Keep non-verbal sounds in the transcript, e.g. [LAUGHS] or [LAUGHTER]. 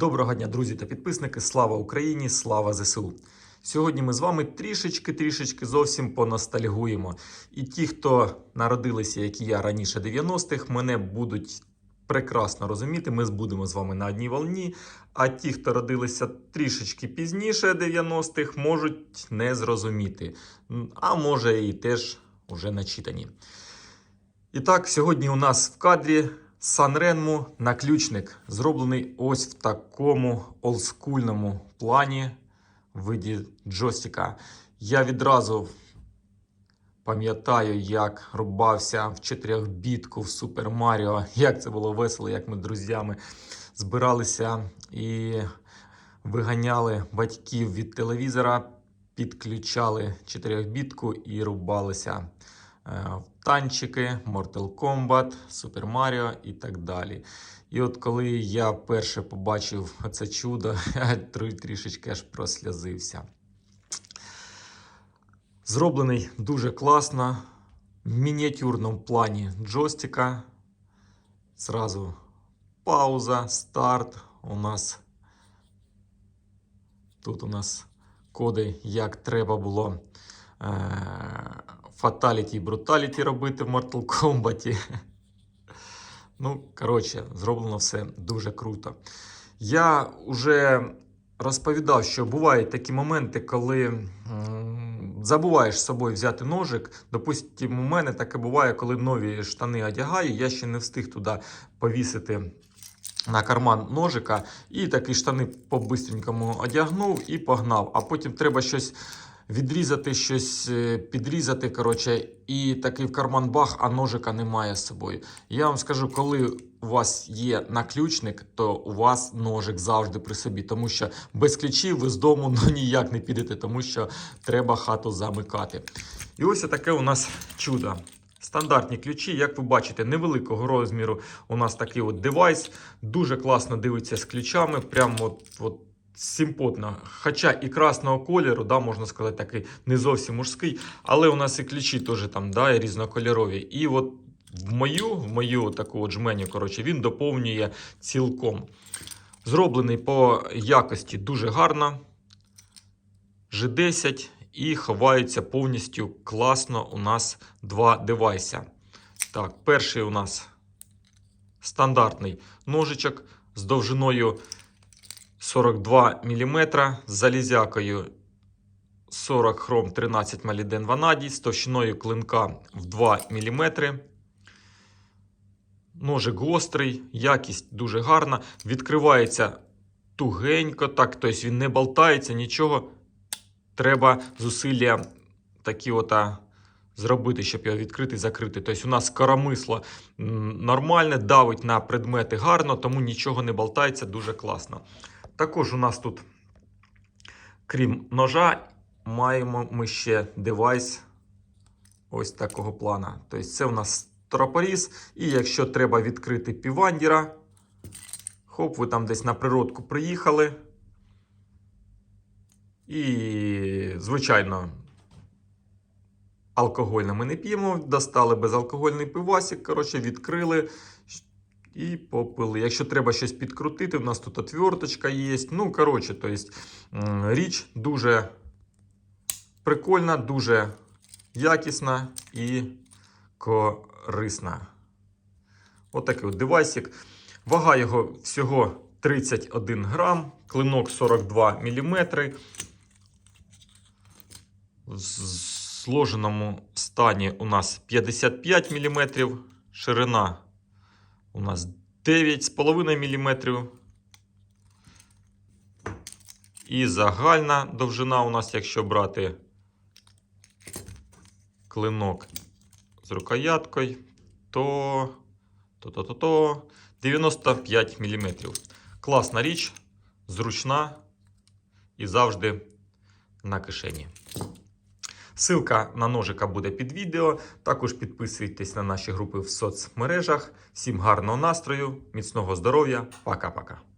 Доброго дня, друзі та підписники! Слава Україні! Слава ЗСУ! Сьогодні ми з вами трішечки-трішечки зовсім поностальгуємо. І ті, хто народилися, як і я раніше 90-х, мене будуть прекрасно розуміти. Ми будемо з вами на одній волні. А ті, хто родилися трішечки пізніше 90-х, можуть не зрозуміти. А може і теж уже начитані. І так, сьогодні у нас в кадрі Санренму наключник, зроблений ось в такому олдскульному плані в виді джойстика. Я відразу пам'ятаю, як рубався в чотирьохбітку в Супер Маріо. Як це було весело, як ми з друзями збиралися і виганяли батьків від телевізора, підключали чотирьохбітку і рубалися танчики, Mortal Kombat, Super Mario і так далі. І от коли я вперше побачив це чудо, [LAUGHS] я трішечки аж прослязився. Зроблений дуже класно, в мініатюрному плані джойстика. Зразу пауза, старт. У нас тут у нас коди, як треба було фаталіті і бруталіті робити в Mortal Kombat. [LAUGHS] Ну, коротше, зроблено все дуже круто. Я вже розповідав, що бувають такі моменти, коли забуваєш з собою взяти ножик. Допустимо, у мене таке буває, коли нові штани одягаю, я ще не встиг туди повісити на карман ножика, і такі штани по-бистренькому одягнув і погнав. А потім треба щось відрізати, щось е, підрізати. Коротше, і такий в карман бах, а ножика немає з собою. Я вам скажу, коли у вас є наключник, то у вас ножик завжди при собі, тому що без ключів ви з дому ну, ніяк не підете, тому що треба хату замикати. І ось таке у нас чудо. Стандартні ключі, як ви бачите, невеликого розміру у нас такий от девайс. Дуже класно дивиться з ключами. Прямо от, от симпотно. Хоча і красного кольору, да, можна сказати, такий не зовсім мужський, але у нас і ключі теж там да, різнокольорові. І от в мою, в мою таку от жменю, коротше, він доповнює цілком. Зроблений по якості дуже гарно. G10 і ховаються повністю класно у нас два девайси. Так, перший у нас стандартний ножичок з довжиною 42 мм, з залізякою 40 хром 13 молібден ванадій, з товщиною клинка в 2 мм. Ножик гострий, якість дуже гарна. Відкривається тугенько, так, тобто він не болтається, нічого. Треба зусилля такі от, зробити, щоб його відкрити і закрити. Тобто у нас коромисло нормальне, давить на предмети гарно, тому нічого не болтається, дуже класно. Також у нас тут, крім ножа, маємо ми ще девайс ось такого плана. Тобто це у нас тропоріз, і якщо треба відкрити півандіра, хоп, ви там десь на природку приїхали. І, звичайно, алкогольне ми не п'ємо. Достали безалкогольний пивасик, коротше, відкрили і попили. Якщо треба щось підкрутити, у нас тут отверточка є. Ну, коротше, то есть, річ дуже прикольна, дуже якісна і корисна. Отакий от девайсик. Вага його всього 31 грам, клинок 42 мм. В зложеному стані у нас 55 мм, ширина у нас 9,5 мм. І загальна довжина у нас, якщо брати клинок з рукояткою, то, то, то, то, то 95 мм. Класна річ, зручна і завжди на кишені. Ссылка на ножика буде під відео. Також підписуйтесь на наші групи в соцмережах. Всім гарного настрою, міцного здоров'я. Пока-пока.